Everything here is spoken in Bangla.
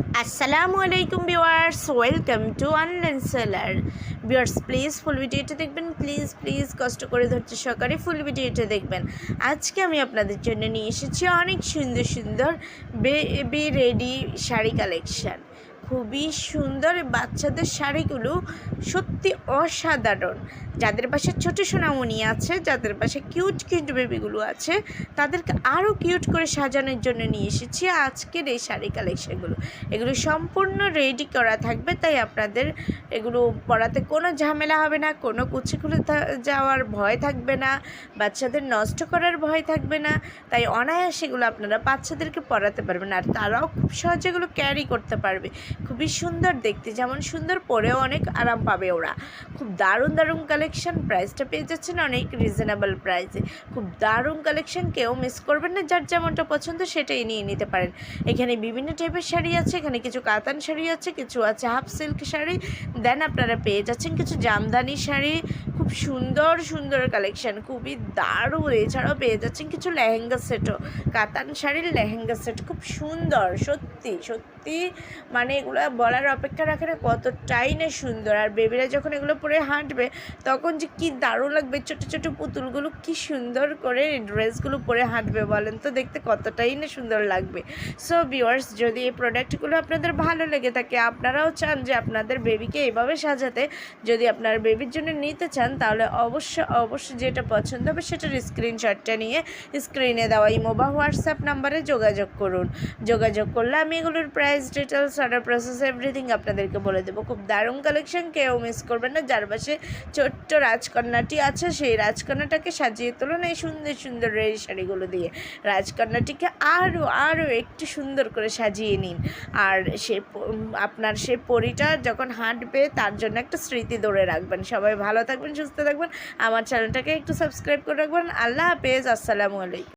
আসসালামু আলাইকুম viewers, welcome to online seller. Viewers please full ভিডিওটা দেখবেন প্লিজ প্লিজ কষ্ট করে ধরতে সকালে ফুল ভিডিওটা দেখবেন। আজকে আমি আপনাদের জন্য নিয়ে এসেছি অনেক সুন্দর সুন্দর বেবি রেডি শাড়ি কালেকশান খুবই সুন্দর বাচ্চাদের শাড়িগুলো সত্যি অসাধারণ। যাদের পাশে ছোটো সোনামণি আছে, যাদের পাশে কিউট কিউট বেবিগুলো আছে, তাদেরকে আরও কিউট করে সাজানোর জন্য নিয়ে এসেছি আজকের এই শাড়ি কালেকশানগুলো এগুলো সম্পূর্ণ রেডি করা থাকবে, তাই আপনাদের এগুলো পরাতে কোনো ঝামেলা হবে না, কোনো কুচি খুলে যাওয়ার ভয় থাকবে না, বাচ্চাদের নষ্ট করার ভয় থাকবে না, তাই অনায়াসে এগুলো আপনারা বাচ্চাদেরকে পরাতে পারবেন, আর তারাও খুব সহজে এগুলো ক্যারি করতে পারবে। খুবই সুন্দর দেখতে। যেমন সুন্দর পরেও অনেক আরাম পাবে ওরা। খুব দারুণ দারুণ কালেকশন প্রাইসটা পেয়ে যাচ্ছেন অনেক রিজনেবল প্রাইসে খুব দারুণ কালেকশন কেউ মিস করবেন না, যার যেমনটা পছন্দ সেটাই নিয়ে নিতে পারেন। এখানে বিভিন্ন টাইপের শাড়ি আছে, এখানে কিছু কাতান শাড়ি আছে, কিছু আছে হাফ সিল্ক শাড়ি। দেন আপনারা পেয়ে যাচ্ছেন কিছু জামদানি শাড়ি সুন্দর সুন্দর কালেকশন খুবই দারুণ। এছাড়াও পেয়ে যাচ্ছেন কিছু লেহেঙ্গা সেটও। কাতান শাড়ির লেহেঙ্গা সেট, খুব সুন্দর, সত্যি সত্যি। মানে এগুলো বলার অপেক্ষা রাখে না, কতটাই না সুন্দর। আর বেবিরা যখন এগুলো পরে হাঁটবে, তখন যে কি দারুণ লাগবে, ছোটো ছোটো পুতুলগুলো কি সুন্দর করে ড্রেসগুলো পরে হাঁটবে, বলেন তো দেখতে কতটাই না সুন্দর লাগবে। সো ভিউয়ার্স যদি এই প্রোডাক্টগুলো আপনাদের ভালো লেগে থাকে, আপনারাও চান যে আপনাদের বেবিকে এভাবে সাজাতে। যদি আপনার বেবির জন্য নিতে চান তাহলে অবশ্য অবশ্যই যেটা পছন্দ হবে সেটার স্ক্রিনশটটা নিয়ে স্ক্রিনে দেওয়া ইমো বা হোয়াটসঅ্যাপ নাম্বারে যোগাযোগ করুন। যোগাযোগ করলে আমি এগুলোর price details order process everything আপনাদেরকে বলে দেবো। খুব দারুণ কালেকশন কেউ মিস করবেন না। যার পাশে ছোট্ট রাজকন্যাটি আছে, সেই রাজকন্যাটাকে সাজিয়ে তুলুন এই সুন্দর সুন্দর রেডি শাড়িগুলো দিয়ে। রাজকন্যাটিকে আরও আরও একটু সুন্দর করে সাজিয়ে নিন। আর সে আপনার সে পরিটা যখন হাঁটবে তার জন্য একটা স্মৃতি ধরে রাখবেন। সবাই ভালো থাকবেন সুস্থ থাকবেন। আমার চ্যানেলটাকে একটু সাবস্ক্রাইব করে রাখবেন। আল্লাহ হাফেজ। আসসালামু আলাইকুম।